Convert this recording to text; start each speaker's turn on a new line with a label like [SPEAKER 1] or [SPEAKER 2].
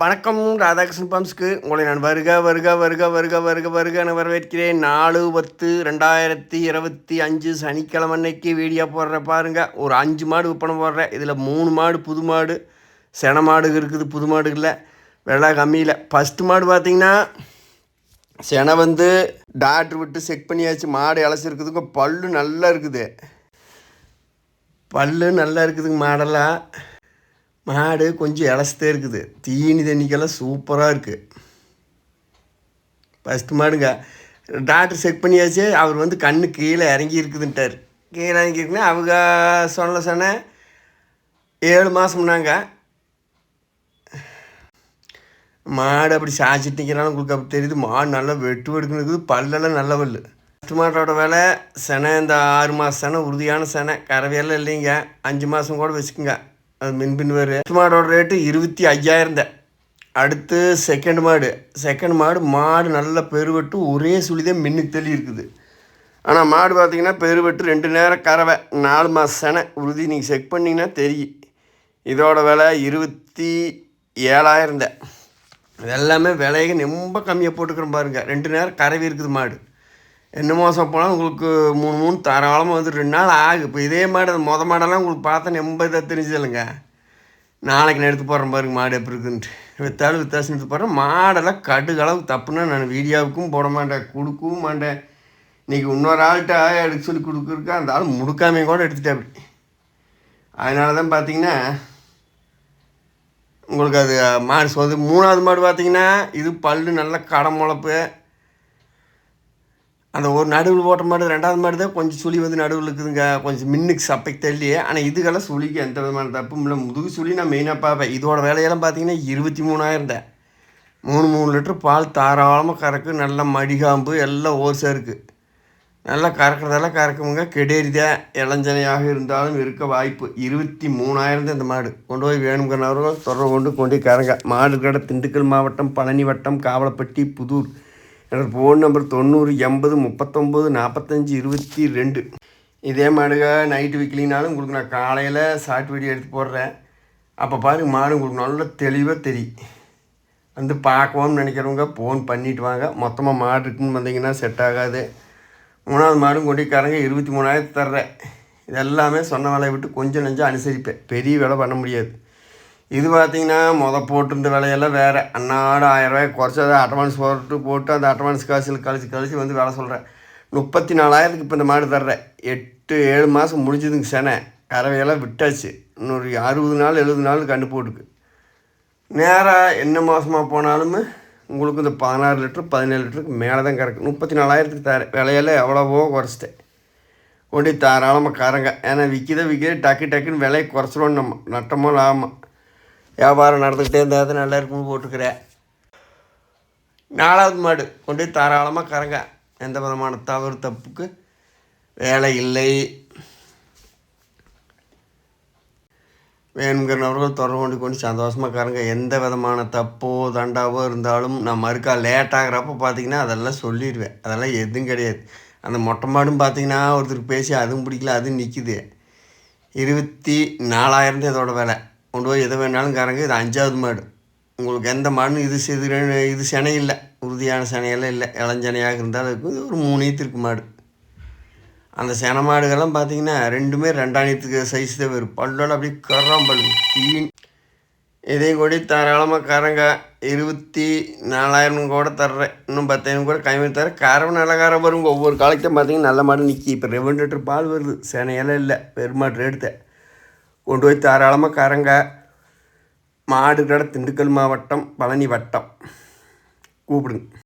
[SPEAKER 1] வணக்கம் ராதாகிருஷ்ணன் பம்ஸ்க்கு உங்களை நான் வருக வருக வருக வருக வருக வருக என வரவேற்கிறேன். நாலு பத்து ரெண்டாயிரத்தி இருபத்தி அஞ்சு சனிக்கிழமை அன்னைக்கு வீடியோ போடுறேன் பாருங்கள் ஒரு அஞ்சு மாடு விற்பனை போடுறேன். இதில் மூணு மாடு புது மாடு சென மாடு இருக்குது புது மாடுகளில் விலை கம்மியில் ஃபஸ்ட்டு மாடு பார்த்தீங்கன்னா செனை வந்து டாக்டர் விட்டு செக் பண்ணியாச்சு. மாடு இழைச்சிருக்குதுங்க பல்லு நல்லா இருக்குது. பல்லு நல்லா இருக்குதுங்க மாடெல்லாம். மாடு கொஞ்சம் இலசத்தே இருக்குது. தீனி தண்ணிக்கெல்லாம் சூப்பராக இருக்குது ஃபஸ்ட்டு மாடுங்க. டாக்டர் செக் பண்ணியாச்சு. அவர் வந்து கண்ணு கீழே இறங்கி இருக்குதுன்ட்டார். கீழே இறங்கி இருக்குன்னா அவங்க சொல்ல சொன்ன ஏழு மாதம்னாங்க மாடு அப்படி சாய்ச்சிட்டு நிற்கிறாலும் உங்களுக்கு அப்படி தெரியுது. மாடு நல்லா வெட்டு வெடுக்குன்னு பல்லெல்லாம் நல்ல பல்லு ஃபஸ்ட்டு மாட்டோட வேலை செனை இந்த ஆறு மாதம் செனை உறுதியான செனை. கறவையெல்லாம் இல்லைங்க. அஞ்சு மாதம் கூட வச்சுக்கோங்க. அது மின்பின் வேறு. ஃபஸ்ட் மாடோட ரேட்டு இருபத்தி ஐயாயிரம் தான். அடுத்து செகண்ட் மாடு. செகண்ட் மாடு மாடு நல்ல பெருவெட்டு ஒரே சுழிதான் மின்னுக்கு தெளி இருக்குது. ஆனால் மாடு பார்த்தீங்கன்னா பெருவெட்டு ரெண்டு நேரம் கறவை நாலு மாதம் செனை உறுதி. நீங்கள் செக் பண்ணிங்கன்னா தெரியும். இதோட விலை இருபத்தி ஏழாயிரம் தான். இதெல்லாமே விலையை ரொம்ப கம்மியாக போட்டுக்கிறோம் பாருங்கள் ரெண்டு நேரம் கறவி இருக்குது மாடு. என்ன மோசம் போனால் உங்களுக்கு மூணு மூணு தாராளமாக வந்து ரெண்டு நாள் ஆகும் இப்போ இதே மாடு மொதல் மொத மாடெல்லாம் உங்களுக்கு பார்த்தா ரொம்ப இதாக தெரிஞ்சதில்லைங்க. நாளைக்கு நான் எடுத்து போடுறேன் பாருங்க மாடு எப்படி இருக்குன்ட்டு. வித்தாலும் வித்தியாசம் எடுத்து போடுறேன். மாடெல்லாம் கடுகளவு தப்புன்னா நான் வீடியோவுக்கும் போட மாட்டேன் கொடுக்கவும் மாட்டேன். இன்றைக்கி இன்னொரு ஆள்கிட்ட எடுக்க சொல்லி கொடுக்குறக்கா அந்த ஆள் முடுக்காமே கூட எடுத்துட்டேன் அப்படி. அதனால தான் பார்த்தீங்கன்னா உங்களுக்கு அது மாடு வந்து மூணாவது மாடு பார்த்தீங்கன்னா இது பல்லு நல்ல கடை முளப்பு. அந்த ஒரு நடுவில் போட்ட மாடு ரெண்டாவது மாடு தான் கொஞ்சம் சுழி வந்து நடுவில் இருக்குதுங்க. கொஞ்சம் மின்னுக்கு சப்பைக்கு தள்ளி ஆனால் இதுக்கெல்லாம் சுழிக்கு எந்த விதமான தப்பும் இல்லை. முதுகு சுழி நான் மெயினாக பார்ப்பேன். இதோட வேலையெல்லாம் பார்த்தீங்கன்னா இருபத்தி மூணாயிரம் தான். மூணு மூணு லிட்டர் பால் தாராளமாக கறக்கு. நல்லா மடிகாம்பு எல்லாம் ஓர்ஸாக இருக்குது நல்லா கறக்கிறதெல்லாம் கறக்குமுங்க கெடேரிதான் இளஞ்சனையாக இருந்தாலும் இருக்க வாய்ப்பு. இருபத்தி மூணாயிரம் தான் இந்த மாடு. கொண்டு போய் வேணுங்கிறவர்கள் தொடர்பு கொண்டு கொண்டு கறங்க. மாடு கடை திண்டுக்கல் மாவட்டம் பழனி வட்டம் காவலப்பட்டி புதூர். எனக்கு ஃபோன் நம்பர் தொண்ணூறு எண்பது முப்பத்தொம்போது நாற்பத்தஞ்சி இருபத்தி ரெண்டு. இதே மாடுக நைட்டு விற்கலினாலும் உங்களுக்கு நான் காலையில் ஷார்ட் வீடியோ எடுத்து போடுறேன். அப்போ பாருங்க மாடு உங்களுக்கு நல்ல தெளிவாக தெரியும். வந்து பார்க்கணும்னு நினைக்கிறவங்க ஃபோன் பண்ணிட்டு வாங்க. மொத்தமாக மாடு இருக்குன்னு வந்தீங்கன்னா செட் ஆகாது. மூணாவது மாடும் கொண்டிக்காரங்க இருபத்தி மூணாயிரத்து தர்றேன். இதெல்லாமே சொன்ன விலையை விட்டு கொஞ்சம் நெஞ்சம் அனுசரிப்பேன். பெரிய விலை பண்ண முடியாது. இது பார்த்தீங்கன்னா மொதல் போட்டிருந்த விலையெல்லாம் வேறு. அன்னாடு ஆயிரரூவாய் குறைச்சி அதை அட்வான்ஸ் போட்டு போட்டு அந்த அட்வான்ஸ் காசில் கழிச்சு கழிச்சு வந்து வேலை சொல்கிறேன் முப்பத்தி நாலாயிரத்துக்கு இப்போ இந்த மாடு தர்றேன். எட்டு ஏழு மாதம் முடிஞ்சதுங்க செனை. கறவையெல்லாம் விட்டாச்சு. இன்னொரு அறுபது நாள் எழுபது நாள் கண்டு போட்டுக்கு. நேராக என்ன மாதமாக போனாலும் உங்களுக்கு இந்த பதினாறு லிட்டர் பதினேழு லிட்டருக்கு மேலே தான் கறக்கு முப்பத்தி நாலாயிரத்துக்கு தர விலையெல்லாம் எவ்வளவோ குறைச்சிட்டேன். கொண்டு தாராளமாக கறங்க. ஏன்னா விற்கித விற்கித டக்கு டக்குன்னு விலையை குறைச்சிருவோம் நம்ம நட்டமோ லாபமாக வியாபாரம் நடந்துக்கிட்டே இருந்தால் நல்லா இருக்கும்னு போட்டுக்கிறேன். நாலாவது மாடு கொண்டு தாராளமாக கறங்க. எந்த விதமான தவறு தப்புக்கு வேலை இல்லை. வேணுங்கிறவர்கள் தொடர்பு கொண்டு கொண்டு சந்தோஷமாக கறங்க. எந்த விதமான தப்போ தண்டாவோ இருந்தாலும் நான் மறுக்கா லேட் ஆகிறப்ப பார்த்தீங்கன்னா அதெல்லாம் சொல்லிடுவேன். அதெல்லாம் எதுவும் கிடையாது. அந்த மொட்டை மாடும் பார்த்தீங்கன்னா ஒருத்தருக்கு பேசி அதுவும் பிடிக்கல அதுவும் நிற்கிது இருபத்தி நாலாயிரம் தான் இதோட விலை. கொண்டு போய் எதை வேணாலும் கறங்க இது அஞ்சாவது மாடு. உங்களுக்கு எந்த மாடும் இது இது இது சினை இல்லை. உறுதியான செனையெல்லாம் இல்லை. இளஞ்சனையாக இருந்தாலும் இருக்கும். இது ஒரு மூணு ஈத்து மாடு. அந்த சென மாடுகள்லாம் பார்த்தீங்கன்னா ரெண்டுமே ரெண்டாயிரத்துக்கு சைஸ் தான் வரும் பல்லோட அப்படியே கரம் பல்லு தீன். இதையும் கூட தாராளமாக கரங்க இருபத்தி நாலாயிரம் கூட தர்றேன். இன்னும் பத்தாயிரம் கூட கைமே தர காரம் நல்ல காரம் வரும் ஒவ்வொரு காலத்தையும் பார்த்தீங்கன்னா நல்ல மாடு நிற்கி. இப்போ ரெவன் லிட்டர் பால் வருது. செனையெல்லாம் இல்லை. பெருமாட்டு எடுத்தேன். கொண்டு போய் தாராளமாக கரங்க மாடு கடை திண்டுக்கல் மாவட்டம் பழனி வட்டம் கூப்பிடுங்க